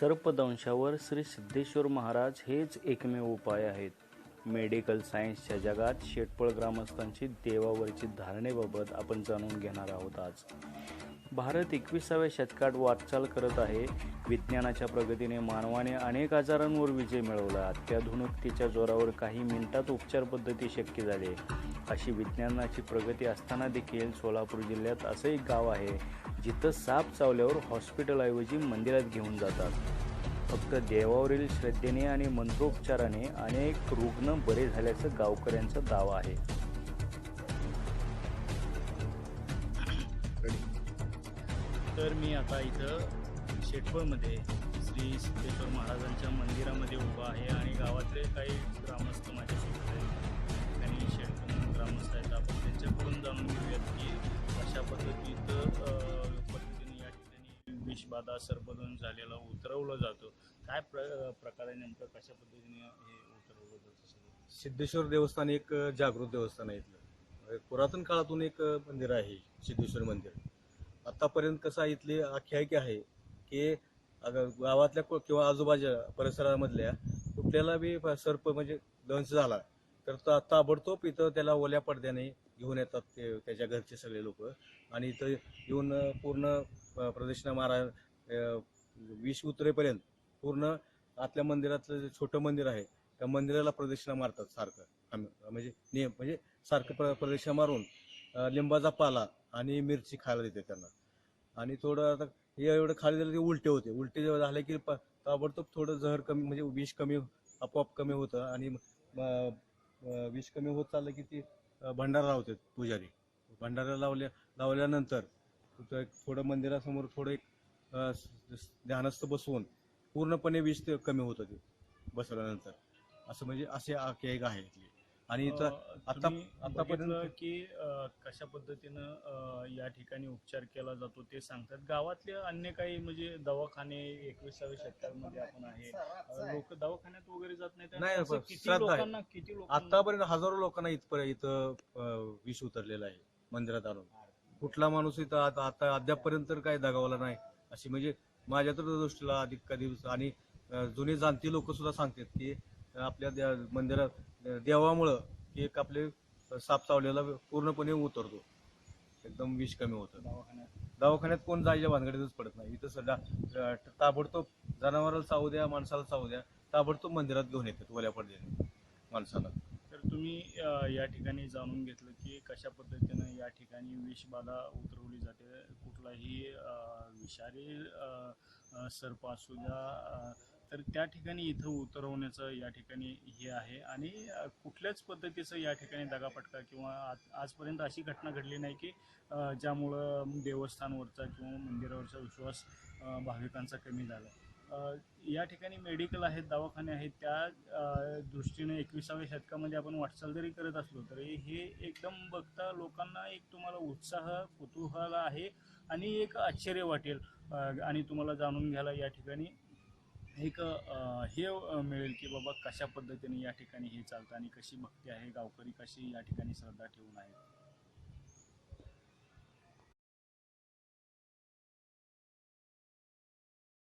सर्पदंशावर श्री सिद्धेश्वर महाराज हेच एकमेव उपाय आहेत. मेडिकल सायन्सच्या जगात शेटपळ ग्रामस्थांची देवावरची धारणेबाबत आपण जाणून घेणार आहोत आज. भारत एकविसाव्या शतकात वाटचाल करत आहे. विज्ञानाच्या प्रगतीने मानवाने अनेक आजारांवर विजय मिळवला. अत्याधुनिकतेच्या जोरावर काही मिनिटात उपचार पद्धती शक्य झाली. अशी विज्ञानाची प्रगती असताना देखील सोलापूर जिल्ह्यात असं एक गाव आहे जिथं साप चावल्यावर हॉस्पिटलऐवजी मंदिरात घेऊन जातात. फक्त देवावरील श्रद्धेने आणि मंत्रोपचाराने अनेक रुग्ण बरे झाल्याचं गावकऱ्यांचा दावा आहे. तर मी आता इथं शेटपळमध्ये श्री सिद्धेश्वर महाराजांच्या मंदिरामध्ये उभा आहे आणि गावातले काही ठिकाणी विषबाधा झालेला उतरवलं जातं. काय प्र प्रकार आहे नेमकं? कशा पद्धतीने हे उतरवलं जातं सिद्धेश्वर देवस्थान एक जागृत देवस्थान आहे इथलं. एक पुरातन काळातून एक मंदिर आहे सिद्धेश्वर मंदिर. आत्तापर्यंत कसं आहे इथली आख्यायिकी आहे की गावातल्या किंवा आजूबाजूच्या परिसरामधल्या कुठल्याला बी सर्प म्हणजे दंश झाला तर ता- ताबडतोब इथं त्याला ओल्या पडद्याने घेऊन येतात ते त्याच्या घरचे सगळे लोक. आणि इथं येऊन पूर्ण प्रदक्षिणा मारा वीस विष उतरेपर्यंत पूर्ण आतल्या मंदिरातलं जे छोटं मंदिर आहे त्या मंदिराला प्रदक्षिणा मारतात सारखं. आम्ही- म्हणजे नियम म्हणजे सारखं प्र प्रदक्षिणा मारून लिंबाचा पाला आणि मिरची खायला देते त्यांना. आणि थोडं आता हे एवढं खाली झालं ते उलटे होते. उलटे जेव्हा झाले की प- ताबडतोब थोडं जहर कमी म्हणजे विष कमी आपोआप कमी होतं आणि विष कमी होत चाललं की ती भंडारा लावते पुजारी. भंडारा लावल्या लावल्यानंतर एक थोडं मंदिरासमोर थोडं एक ध्यानस्थ बसवून पूर्णपणे विष ते कमी होतं ते बसवल्यानंतर. असं म्हणजे असे आख्यायिका आहे इथली आणि आता- आतापर्यंत- की कशा पद्धतीनं या ठिकाणी उपचार केला जातो ते सांगतात. गावातले अन्य काही म्हणजे दवाखाने एकविसाव्या शतकामध्ये आपण आहे. लोक दवाखान्यात वगैरे जात नाही, किती. लोकांना आतापर्यंत हजारो लोकांना इथपर्यंत इथं विष उतरलेलं आहे मंदिरात आणून. कुठला माणूस इथं आता आता अद्यापपर्यंत तर काही दगावला नाही. अशी म्हणजे माझ्या तर दृष्टीला अधिक कधी आणि जुने जाणती लोक सुद्धा सांगतात की आपल्या द्या मंदिरात देवामुळं की एक आपले साप चावलेला पूर्णपणे उतरतो. एकदम विष कमी होतं. दवाखान्यात दवाखान्यात कोण जायच्या भानगडीतच पडत नाही. इथं सध्या ताबडतोब जनावराला चावू द्या माणसाला चावू द्या ताबडतोब मंदिरात घेऊन येतात ओल्या पडद्याने माणसाला. तर तुम्ही अं, या ठिकाणी जाणून घेतलं की कशा पद्धतीनं या ठिकाणी विषबाधा उतरवली जाते. कुठलाही अं, विषारी अं, अं, सर्प असू द्या अं, तर त्या ठिकाणी इथं उतरवण्याचं या ठिकाणी हे आहे. आणि कुठल्याच पद्धतीचं या ठिकाणी दगापटका किंवा आज आजपर्यंत अशी घटना घडली नाही की ज्यामुळं देवस्थानवरचा किंवा मंदिरावरचा विश्वास भाविकांचा कमी झाला. या ठिकाणी मेडिकल आहेत दवाखाने आहेत त्या दृष्टीने एकविसाव्या शतकामध्ये आपण वाटचाल जरी करत असलो तरी हे एकदम बघता लोकांना एक तुम्हाला उत्साह कुतूहल आहे आणि एक आश्चर्य वाटेल. आणि तुम्हाला जाणून घ्यायला या ठिकाणी एक हे मिळेल की बाबा कशा पद्धतीने या ठिकाणी हे चालतं आणि कशी भक्ती आहे गावकरी कशी या ठिकाणी श्रद्धा ठेवून आहेत?